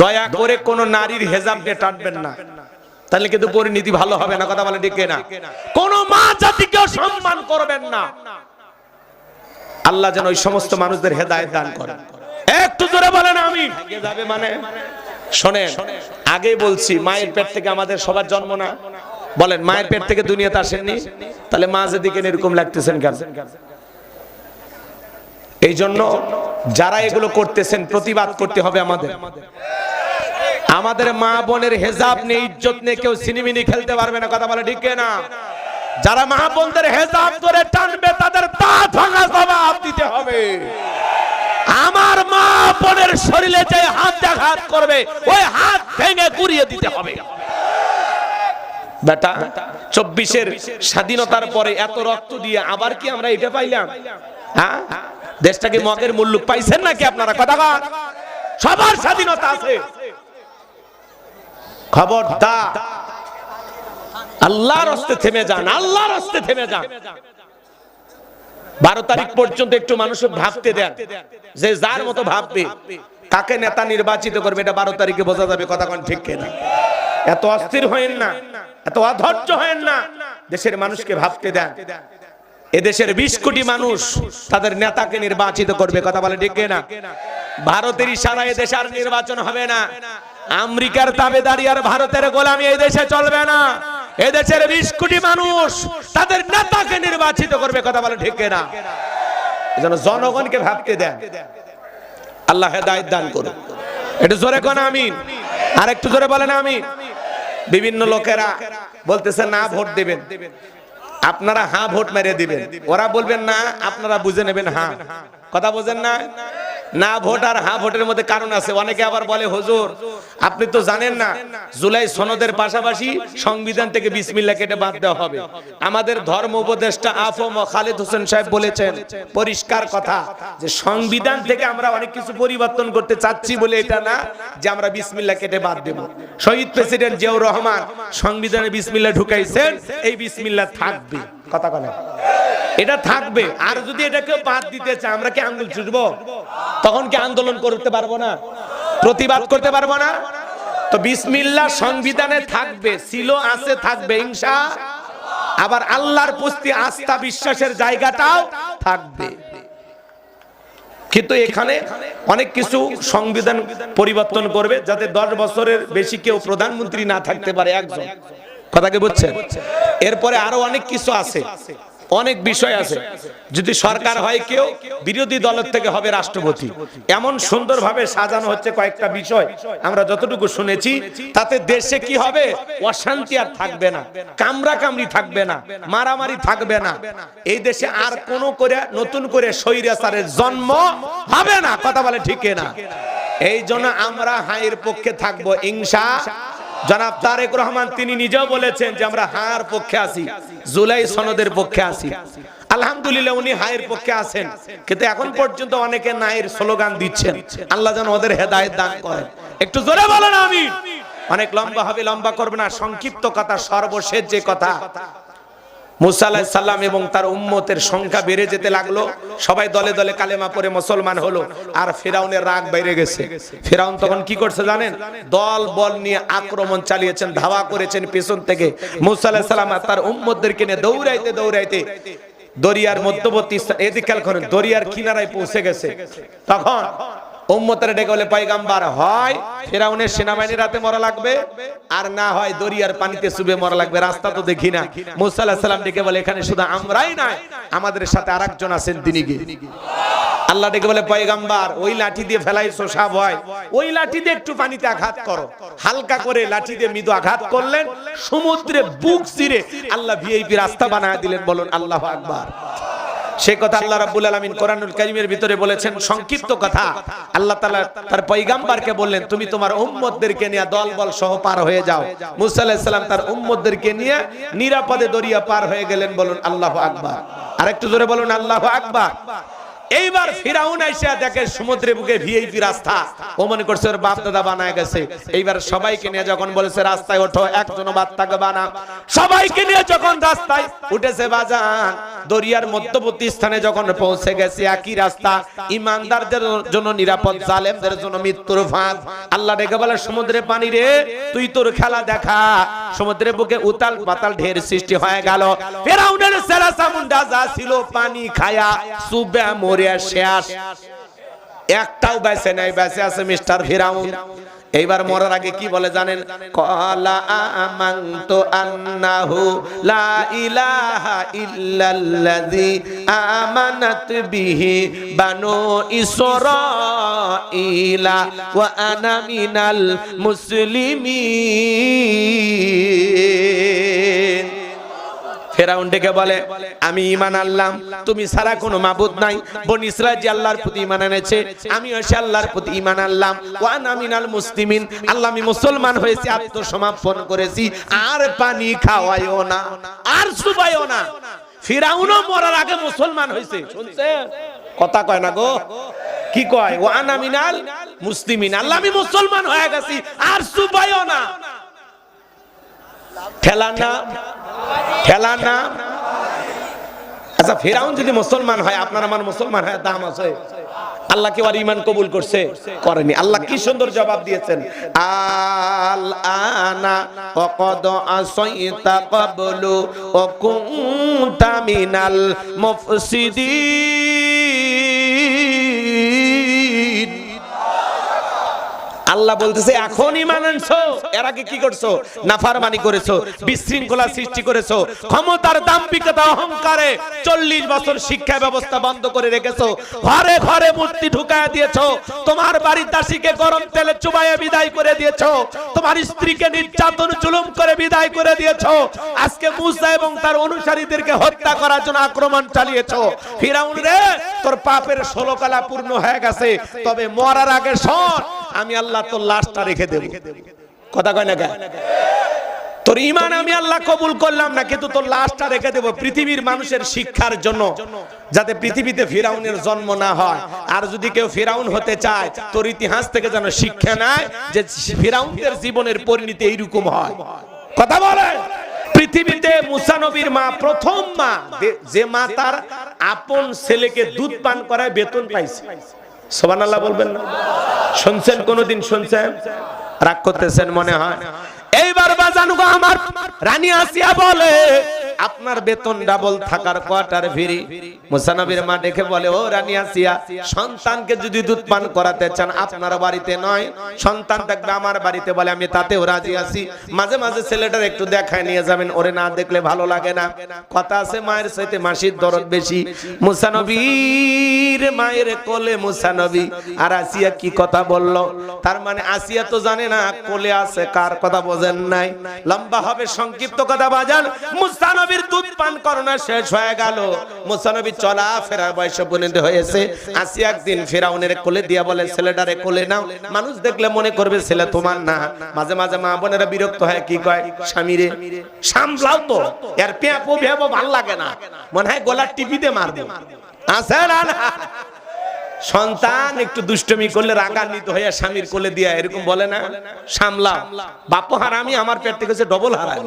দয়া করে কোন নারীর হেজাব দিয়ে টানবেন না। তাহলে কিন্তু পরিণতি ভালো হবে না, কথা বলে ডেকে না কোন মা জাতিকে সম্মান করবেন না। আল্লাহ যেন ওই সমস্ত মানুষদের হেদায়েত দান করেন। একটু জোরে বলেন আমি যাবে মানে? শোনেন আগেই বলছি, মায়ের পেট থেকে আমাদের সবার জন্ম না। বলেন, মায়ের পেট থেকে দুনিয়াতে আসেননি? তাহলে মা যেদিকে এরকম লাগতেছেন কেন? এই জন্য যারা এগুলো করতেছেন, প্রতিবাদ করতে হবে আমাদের। আমাদের মা বোনের হেজাব নেই ইজ্জত নেই কেউ সিনেমিনি খেলতে পারবে না, কথা বলে ঠিক না? যারা মা বোনদের হেজাব করে টানবে, তাদের পা ভাঙা জবাব দিতে হবে। আমার মা বোনের শরীরে যে হাত আঘাত করবে, ওই হাত ভেঙে গুড়িয়ে দিতে হবে। বেটা, চব্বিশের স্বাধীনতার পরে এত রক্ত দিয়ে আবার কি আমরা এটা পাইলাম? হ্যাঁ? দেশটাকে মগের মূল্য পাইছেন নাকি আপনারা? কথা? সবার স্বাধীনতা আছে। খবরদার। আল্লাহর হস্তে থেমে যান, আল্লাহর হস্তে থেমে যান। বারো তারিখ পর্যন্ত একটু মানুষ ভাবতে দেন, যে যার মতো ভাববে, কাকে নেতা নির্বাচিত করবে, এটা বারো তারিখে বোঝা যাবে কথা কোন ঠিক কিনা। এত অস্থির হয়েন না, এত অধৈর্য হয়েন না, দেশের মানুষকে ভাবতে দেন। এদেশের বিশ কোটি মানুষ তাদের নেতাকে নির্বাচিত করবে, কথা বলে ঠিক না ভারতের ইশারা এদেশে আর নির্বাচন হবে না। আমেরিকার তাবেদারি আর ভারতের গোলামি এই দেশে চলবে না। এদেশের বিশ কোটি মানুষ তাদের নেতাকে নির্বাচিত করবে, কথা বলে ঠিক না এজন্য জনগণকে ভাবতে দেন। আল্লাহ হেদায়েত দান করুন। একটু জোরে কোন আমিন? আর একটু জোরে বলেন আমিন। বিভিন্ন লোকেরা বলতেছে, না, ভোট দেবেন। আপনারা হ্যাঁ ভোট মেরে দিবেন। ওরা বলবেন, না, আপনারা বুঝে নেবেন হ্যাঁ কথা বোঝেন না? না ভোট আর হ্যাঁ ভোটের মধ্যে কারণ আছে। অনেকে আবার বলে, হুজুর, আপনি তো জানেন না, জুলাই সনদের পাশাপাশি সংবিধান থেকে বিসমিল্লা কেটে বাদ দেওয়া হবে। আমাদের ধর্ম উপদেষ্টা আফম খালিদ হোসেন সাহেব বলেছেন, পরিষ্কার কথা, যে সংবিধান থেকে আমরা অনেক কিছু পরিবর্তন করতে চাচ্ছি বলে এটা না, যে আমরা বিসমিল্লা কেটে বাদ দেব। শহীদ প্রেসিডেন্ট জিয়াউর রহমান সংবিধানে বিসমিল্লা ঢুকাইছেন, এই বিসমিল্লা থাকবে। কথা বলে এটা থাকবে। আর যদি এটা কেউ বাদ দিতে চায়, আমরা কি আঙ্গুল ছুটবো? তখন কি আন্দোলন করতে পারব না? প্রতিবাদ করতে পারব না? তো বিসমিল্লাহ সংবিধানে থাকবে ছিল আছে, থাকবে, ইনশা আবার আল্লাহর প্রতি আস্থা, বিশ্বাসের জায়গাটাও থাকবে। কিন্তু এখানে অনেক কিছু সংবিধান পরিবর্তন করবে, যাতে দশ বছরের বেশি কেউ প্রধানমন্ত্রী না থাকতে পারে একজন। কথা কি বুঝছেন? এরপরে আরও অনেক কিছু আছে। অনেক বিষয় আছে। যদি সরকার হয় কেউ, বিরোধী দলের থেকে হবে রাষ্ট্রপতি। এমন সুন্দরভাবে সাজানো হচ্ছে কয়েকটা বিষয়। আমরা যতটুকু শুনেছি, তাতে দেশে কি হবে? অশান্তি আর থাকবে না। কামরা কামড়ি থাকবে না। মারামারি থাকবে না। এই দেশে আর কোনো করে, নতুন করে স্বৈরাচারের জন্ম হবে না। কথা বলে ঠিক না এই জন্য আমরা হাইয়ের পক্ষে থাকব, ইনশা জনাব তারেক রহমান তিনি নিজেও বলেছেন যে আমরা হার পক্ষে আছি, জুলাই সনদের পক্ষে আছি। আলহামদুলিল্লাহ উনি হায়ের পক্ষে আছেন। কিন্তু এখন পর্যন্ত অনেকে নায়ের স্লোগান দিচ্ছেন। আল্লাহ যেন ওদের হেদায়েত দান করেন। একটু জোরে বলেন আমি অনেক লম্বা হবে, লম্বা করবে না। সংক্ষিপ্ত কথা, সর্বশেষ যে কথা মুসা আলাইহিস সালাম এবং তার উম্মতের সংখ্যা বেড়ে যেতে লাগল। সবাই দলে দলে কালেমা পরে মুসলমান হলো। আর ফেরাউনের রাগ বাইরে গেছে। ফেরাউন তখন কি করছে জানেন? দল বল নিয়ে আক্রমণ চালিয়েছেন, ধাওয়া করেছেন পেছন থেকে। মুসা সালাম আর তার উম্মতদেরকে নিয়ে দৌড়াইতে দৌড়াইতে দরিয়ার মধ্যবর্তী স্থান- এদিকে খেয়াল করেন, দরিয়ার কিনারায় পৌঁছে গেছে। তখন উম্মতের ডেকে বলে, পয়গাম্বার, হয়, ফেরাউনের সেনাবাহিনী রাতে মরা লাগবে, আর না হয় দরিয়ার পানিতে চুবে মরা লাগবে। রাস্তা তো দেখি না। মুসা সালাম ডেকে বলে, এখানে শুধু আমরাই নাই, আমাদের সাথে আরেকজন আছেন তিনি কি? আল্লাহ ডেকে বলে, পয়গাম্বার, ওই লাঠি দিয়ে ফেলাইছো সাপ হয়। ওই লাঠি দিয়ে একটু পানিতে আঘাত করো। হালকা করে লাঠি দিয়ে মৃদু আঘাত করলেন, সমুদ্রে বুক চিরে আল্লাহ ভিআইপি রাস্তা বানায় দিলেন বলুন, আল্লাহ আকবার। সে কথা আল্লাহ রাব্বুল আলামিন কোরআনুল কারীমের ভিতরে বলেছেন, সংক্ষিপ্ত কথা। আল্লাহ তাআলা তার পয়গাম্বারকে বললেন, তুমি তোমার উম্মতদেরকে নিয়ে দলবল সহ পার হয়ে যাও। মুসা আলাইহিস সালাম তার উম্মতদেরকে নিয়ে নিরাপদে দরিয়া পার হয়ে গেলেন বলুন, আল্লাহু আকবার। আরেকটু জোরে বলুন, আল্লাহু আকবার। এইবার ফিরাউন আইসা দেখে সমুদ্রের বুকে ভিআইপি রাস্তা। ও মনে করছে ওর বাপ দাদা বানায় গেছে। এইবার সবাইকে নিয়ে যখন বলেছে, রাস্তায় ওঠো একজন বাচ্চাকে বানা। সবাইকে নিয়ে যখন রাস্তায় উঠেছে বাজান দরিয়ার মধ্যবর্তী স্থানে যখন পৌঁছে গেছে, একই রাস্তা, ইমানদারদের জন্য নিরাপদ, জালেমদের জন্য মৃত্যুর ফাঁদ। আল্লাহ ডেকে বলে, সমুদ্রে পানি রে, তুই তোর খেলা দেখা। সমুদ্রের বুকে উতাল পাতাল ঢের সৃষ্টি হয়ে গেল। ফেরাউনের সেরা সামুন্ডা যা ছিল, পানি খায়া সুবে মরিয়া শেষ। একটাও বেঁচে নাই, বেঁচে আছে মিস্টার ফিরাউন। এইবার মরার আগে কি বলে জানেন? কলা আমানতু আন্নাহু লা ইলাহা ইল্লাল্লাযী আমানাত বিহি বানু ইসরাঈলা ওয়া আনা মিনাল মুসলিমিন ফেরাউন ডেকে বলে, আমি ইমান আনলাম, তুমি সারা কোনো মাবুদ নাই। বন ইসরায়েল যে আল্লাহর প্রতি ইমান এনেছে আমি এসে আল্লাহর প্রতি ইমান আনলাম। ওয়ান আমিনাল মুসলিমিন, আল্লাহ আমি মুসলমান হয়েছি, আত্মসমর্পণ করেছি। আর পানি খাওয়াইও না, আর সুবাইও না। ফিরাউনও মরার আগে মুসলমান হয়েছে। শুনছে? কথা কয় না গো? কি কয়? ওয়ান আমিনাল মুসলিমিন, আল্লাহ আমি মুসলমান হয়ে গেছি, আর সুবাইও না। ঠেলা না ঠেলা নাম? আচ্ছা ফেরাউন যদি মুসলমান হয়, আপনার আমার মুসলমান হয় দাম আছে। আল্লাহ কেউ আর ইমান কবুল করছে, করেনি। আল্লাহ কি সুন্দর জবাব দিয়েছেন? আল আনা ওয়াকাদ আসাইতা ক্বাবলু ওয়া কুনতা মিনাল মুফসিদিন। আল্লাহ বলতেছে, এখন ইমান আনছো, এর আগে কি করছ? নাফারমানি করেছ, বিশৃঙ্খলা সৃষ্টি করেছ, ক্ষমতার দাম্ভিকতা অহংকারে চল্লিশ বছর শিক্ষা ব্যবস্থা বন্ধ করে রেখেছো, ঘরে ঘরে মূর্তি ঢুকায় দিয়েছ, তোমার বাড়ির দাসীকে গরম তেলে চুবাইয়ে বিদায় করে দিয়েছ, তোমার স্ত্রীকে নির্যাতন জুলুম করে বিদায় করে দিয়েছ, আজকে মুসা এবং তার অনুসারীদেরকে হত্যা করার জন্য আক্রমণ চালিয়েছো। ফিরাউন রে, তোর পাপের ষোলো কালা পূর্ণ হয়ে গেছে, তবে মরার আগে শোন আমি আল্লাহ তোর লাশটা রেখে দেব। কথা কয় না কেন তোর ইমান আমি আল্লাহ কবুল করলাম না, কিন্তু তোর লাশটা রেখে দেব পৃথিবীর মানুষের শিক্ষার জন্য, যাতে পৃথিবীতে ফিরাউনের জন্ম না হয়। আর যদি কেউ ফিরাউন হতে চায়, তোর ইতিহাস থেকে যেন শিক্ষা নেয় যে ফিরাউনদের জীবনের পরিণতি এইরকম হয়। কথা বলে? পৃথিবীতে মুসা নবীর মা প্রথম মা, যে মা তার আপন ছেলেকে দুধ পান করায় বেতন পাইছে। সোবানাল্লাহ বলবেন না? শুনছেন কোনদিন শুনছেন? রাগ করতেছেন মনে হয়? এইবার বাজানো গো আমার, রানী আসিয়া বলে আপনার বেতন ডাবল থাকার কোয়ার্টার ফিরি মুসানবীর মা ডেকে বলে, ও রানী আসিয়া, সন্তানকে যদি দুধ পান করাতে চান, আপনার বাড়িতে নয়। সন্তান থাকবে আমার বাড়িতে বলে, আমি তাতেও রাজি আছি। মাঝে মাঝে ছেলেটার একটু দেখায় নিয়ে যাবেন, ওরে না দেখলে ভালো লাগে না। কথা আছে মায়ের সাথে মাসির দরদ বেশি। মুসানবীর মায়ের কোলে মুসানবী আর আসিয়া কি কথা বলল? তার মানে আসিয়া তো জানে না কোলে আছে, কার কথা বোঝেন নাই। লম্বা হবে সংক্ষিপ্ত কথা, বাজান। মুসানবীর দুধ পান করোনা শেষ হয়ে গেল। মুসানবী চলা ফেরার বয়সে পরিণত হয়েছে। আসিয়া একদিন ফেরাউনের কোলে দিয়া বলে, ছেলেটারে কোলে নাও। মানুষ দেখলে মনে করবে, ছেলে তোমার না। মাঝে মাঝে মা বোনেরা বিরক্ত হয়, কি কয় স্বামীরে সামলাও তো। এর পেঁপো ভেবো ভালো লাগে না। মনে হয় গলার টিপিতে মারবে। আছে না না। সন্তান একটু দুষ্টমি করলে রাগান্বিত হয়ে স্বামীর কোলে দিয়া এরকম বলে না সামলা বাপ হারামি, আমার পেট থেকে ডবল হারায়